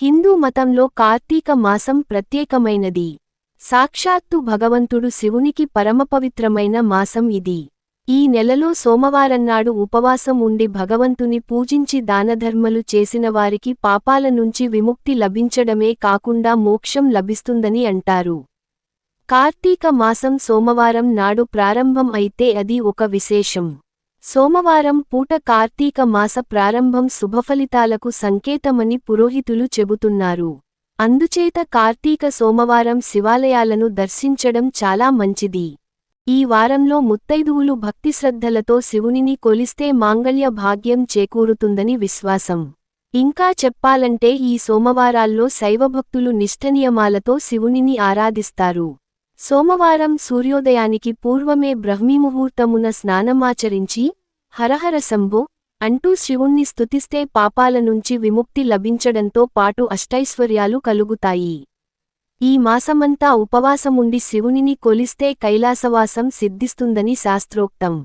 హిందూ మతంలో కార్తీక మాసం ప్రత్యేకమైనది. సాక్షాత్తు భగవంతుడు శివునికి పరమపవిత్రమైన మాసం ఇది. ఈ నెలలో సోమవారన్నాడు ఉపవాసం ఉండి భగవంతుని పూజించి దానధర్మలు చేసిన వారికి పాపాల నుంచి విముక్తి లభించడమే కాకుండా మోక్షం లభిస్తుందని అంటారు. కార్తీక మాసం సోమవారం నాడు ప్రారంభం అయితే అది ఒక విశేషం. సోమవారం పూట కార్తీక మాస ప్రారంభం శుభఫలితాలకు సంకేతమని పురోహితులు చెబుతున్నారు. అందుచేత కార్తీక సోమవారం శివాలయాలను దర్శించడం చాలా మంచిది. ఈ వారంలో ముత్తైదువులు భక్తిశ్రద్ధలతో శివునిని కొలిస్తే మాంగళ్య భాగ్యం చేకూరుతుందని విశ్వాసం. ఇంకా చెప్పాలంటే ఈ సోమవారాల్లో శైవభక్తులు నిష్ఠనియమాలతో శివునిని ఆరాధిస్తారు. సోమవారం సూర్యోదయానికి పూర్వమే బ్రహ్మీముహూర్తమున స్నానమాచరించి హరహర శంభో! అంటూ శివుణ్ణి స్తుతిస్తే పాపాల నుంచి విముక్తి లభించడంతో పాటు అష్టైశ్వర్యాలు కలుగుతాయి. ఈ మాసమంతా ఉపవాసముండి శివునిని కొలిస్తే కైలాసవాసం సిద్ధిస్తుందని శాస్త్రోక్తం.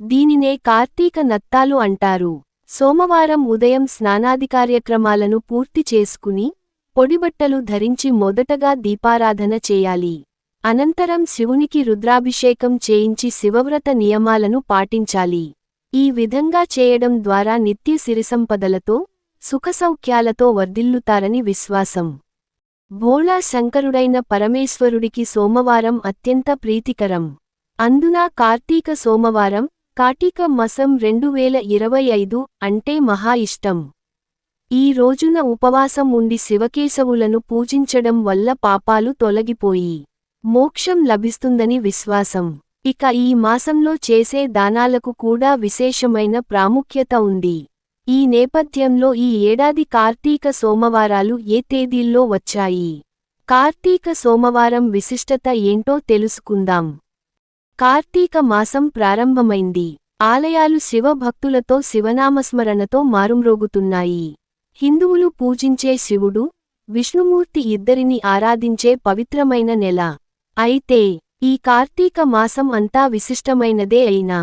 దీనినే కార్తీక నత్తాలు అంటారు. సోమవారం ఉదయం స్నానాది కార్యక్రమాలను పూర్తి చేసుకుని పొడిబట్టలు ధరించి మొదటగా దీపారాధన చేయాలి. అనంతరం శివునికి రుద్రాభిషేకం చేయించి శివవ్రత నియమాలను పాటించాలి. ఈ విధంగా చేయడం ద్వారా నిత్య సిరిసంపదలతో సుఖసౌఖ్యాలతో వర్ధిల్లుతారని విశ్వాసం. భోళా శంకరుడైన పరమేశ్వరుడికి సోమవారం అత్యంత ప్రీతికరం. అందున కార్తీక సోమవారం కాటిక మసం రెండు వేల ఇరవై ఐదు అంటే మహా ఇష్టం. ఈ రోజున ఉపవాసం ఉండి శివకేశవులను పూజించడం వల్ల పాపాలు తొలగిపోయి మోక్షం లభిస్తుందని విశ్వాసం. ఇక ఈ మాసంలో చేసే దానాలకు కూడా విశేషమైన ప్రాముఖ్యత ఉంది. ఈ నేపథ్యంలో ఈ ఏడాది కార్తీక సోమవారాలు ఏ తేదీల్లో వచ్చాయి? కార్తీక సోమవారం విశిష్టత ఏంటో తెలుసుకుందాం. కార్తీక మాసం ప్రారంభమైంది. ఆలయాలు శివభక్తులతో శివనామస్మరణతో మారుమ్రోగుతున్నాయి. హిందువులు పూజించే శివుడు విష్ణుమూర్తి ఇద్దరిని ఆరాధించే పవిత్రమైన నెల. అయితే ఈ కార్తీక మాసం అంతా విశిష్టమైనదే అయినా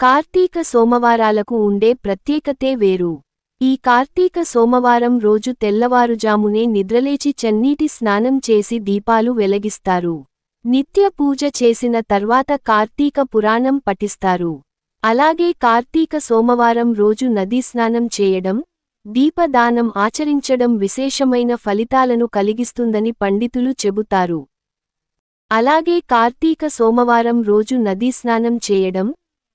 కార్తీక సోమవారాలకు ఉండే ప్రత్యేకతే వేరు. ఈ కార్తీక సోమవారం రోజు తెల్లవారుజామునే నిద్రలేచి చెన్నీటి స్నానం చేసి దీపాలు వెలగిస్తారు. నిత్య పూజ చేసిన తర్వాత కార్తీక పురాణం పఠిస్తారు. అలాగే కార్తీక సోమవారం రోజు నదీ స్నానం చేయడం దీపదానం ఆచరించడం విశేషమైన ఫలితాలను కలిగిస్తుందని పండితులు చెబుతారు. అలాగే కార్తీక సోమవారం రోజు నదీ స్నానం చేయడం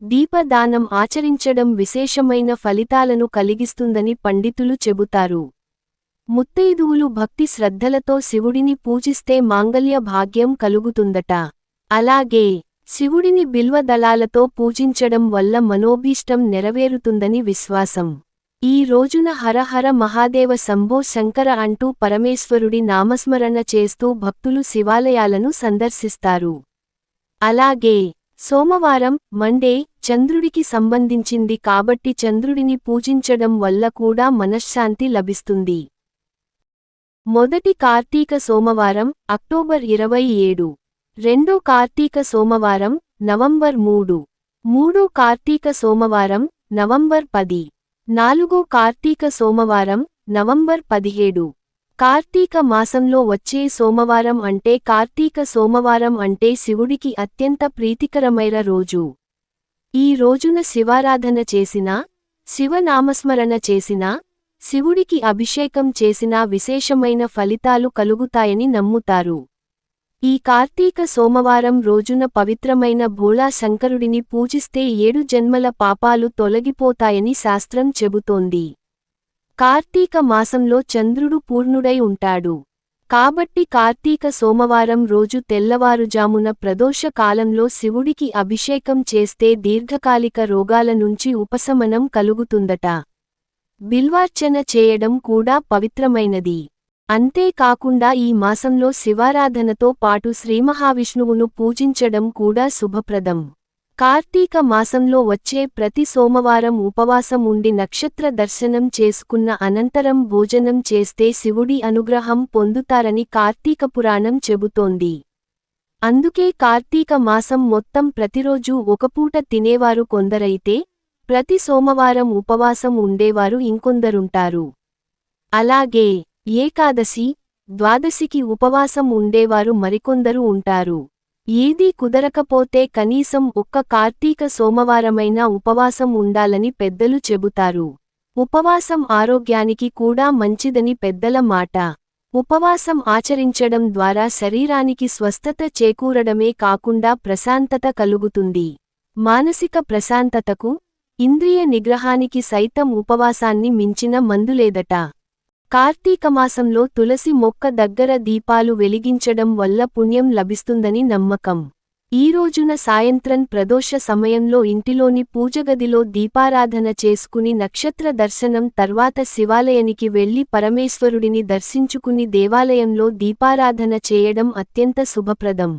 దీపదానం ఆచరించడం విశేషమైన ఫలితాలను కలిగిస్తుందని పండితులు చెబుతారు. ముత్తైదువులు భక్తి శ్రద్ధలతో శివుడిని పూజిస్తే మాంగల్య భాగ్యం కలుగుతుందట. అలాగే శివుడిని బిల్వదళాలతో పూజించడం వల్ల మనోభీష్టం నెరవేరుతుందని విశ్వాసం. ఈ రోజున హరహర మహాదేవ శంభో శంకర అంటూ పరమేశ్వరుడి నామస్మరణ చేస్తూ భక్తులు శివాలయాలను సందర్శిస్తారు. అలాగే సోమవారం మండే చంద్రుడికి సంబంధించింది కాబట్టి చంద్రుడిని పూజించడం వల్ల కూడా మనశ్శాంతి లభిస్తుంది. మొదటి కార్తీక సోమవారం అక్టోబర్ ఇరవై ఏడు. రెండో కార్తీక సోమవారం నవంబర్ మూడు. మూడో కార్తీక సోమవారం నవంబర్ పది. నాలుగో కార్తీక సోమవారం నవంబర్ పదిహేడు. కార్తీక మాసంలో వచ్చే సోమవారం అంటే కార్తీక సోమవారం అంటే శివుడికి అత్యంత ప్రీతికరమైన రోజు. ఈ రోజున శివారాధన చేసినా శివనామస్మరణ చేసినా శివుడికి అభిషేకం చేసినా విశేషమైన ఫలితాలు కలుగుతాయని నమ్ముతారు. ఈ కార్తీక సోమవారం రోజున పవిత్రమైన భోళా శంకరుడిని పూజిస్తే ఏడు జన్మల పాపాలు తొలగిపోతాయని శాస్త్రం చెబుతోంది. కార్తీక మాసంలో చంద్రుడు పూర్ణుడై ఉంటాడు. కాబట్టి కార్తీక సోమవారం రోజు తెల్లవారుజామున ప్రదోష కాలంలో శివుడికి అభిషేకం చేస్తే దీర్ఘకాలిక రోగాల నుంచి ఉపశమనం కలుగుతుందట. బిల్వార్చన చేయడం కూడా పవిత్రమైనది. అంతేకాకుండా ఈ మాసంలో శివారాధనతో పాటు శ్రీమహావిష్ణువును పూజించడం కూడా శుభప్రదం. కార్తీక మాసంలో వచ్చే ప్రతి సోమవారం ఉపవాసం ఉండి నక్షత్ర దర్శనం చేసుకున్న అనంతరం భోజనం చేస్తే శివుడి అనుగ్రహం పొందుతారని కార్తీక పురాణం చెబుతోంది. అందుకే కార్తీక మాసం మొత్తం ప్రతిరోజూ ఒకపూట తినేవారు కొందరైతే ప్రతి సోమవారం ఉపవాసం ఉండేవారు ఇంకొందరుంటారు. అలాగే ఏకాదశి ద్వాదశికి ఉపవాసం ఉండేవారు మరికొందరు ఉంటారు. ఏదీ కుదరకపోతే కనీసం ఒక్క కార్తీక సోమవారమైనా ఉపవాసం ఉండాలని పెద్దలు చెబుతారు. ఉపవాసం ఆరోగ్యానికి కూడా మంచిదని పెద్దల మాట. ఉపవాసం ఆచరించడం ద్వారా శరీరానికి స్వస్థత చేకూరడమే కాకుండా ప్రశాంతత కలుగుతుంది. మానసిక ప్రశాంతతకు ఇంద్రియ నిగ్రహానికి సైతం ఉపవాసాన్ని మించిన మందులేదట కార్తీకమాసంలో తులసి మొక్క దగ్గర దీపాలు వెలిగించడం వల్ల పుణ్యం లభిస్తుందని నమ్మకం. ఈ రోజున సాయంత్రం ప్రదోష సమయంలో ఇంటిలోని పూజగదిలో దీపారాధన చేసుకుని నక్షత్ర దర్శనం తర్వాత శివాలయానికి వెళ్ళి పరమేశ్వరుడిని దర్శించుకుని దేవాలయంలో దీపారాధన చేయడం అత్యంత శుభప్రదం.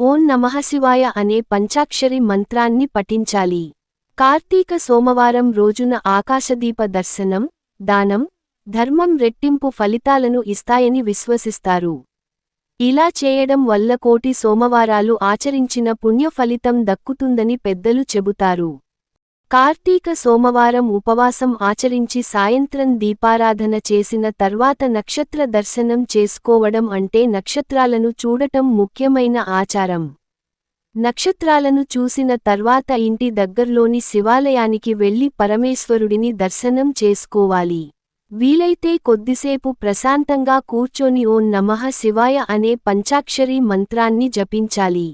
ఓం నమఃశివాయ అనే పంచాక్షరి మంత్రాన్ని పఠించాలి. కార్తీక సోమవారం రోజున ఆకాశదీప దర్శనం దానం ధర్మం రెట్టింపు ఫలితాలను ఇస్తాయని విశ్వసిస్తారు. ఇలా చేయడం వల్ల కోటి సోమవారాలు ఆచరించిన పుణ్య ఫలితం దక్కుతుందని పెద్దలు చెబుతారు. కార్తీక సోమవారం ఉపవాసం ఆచరించి సాయంత్రం దీపారాధన చేసిన తర్వాత నక్షత్ర దర్శనం చేసుకోవడం అంటే నక్షత్రాలను చూడటం ముఖ్యమైన ఆచారం. నక్షత్రాలను చూసిన తర్వాత ఇంటి దగ్గర్లోని శివాలయానికి వెళ్ళి పరమేశ్వరుడిని దర్శనం చేసుకోవాలి. వీలైతే కొద్దిసేపు ప్రశాంతంగా కూర్చొని ఓం నమః శివాయ అనే పంచాక్షరీ మంత్రాన్ని జపించాలి.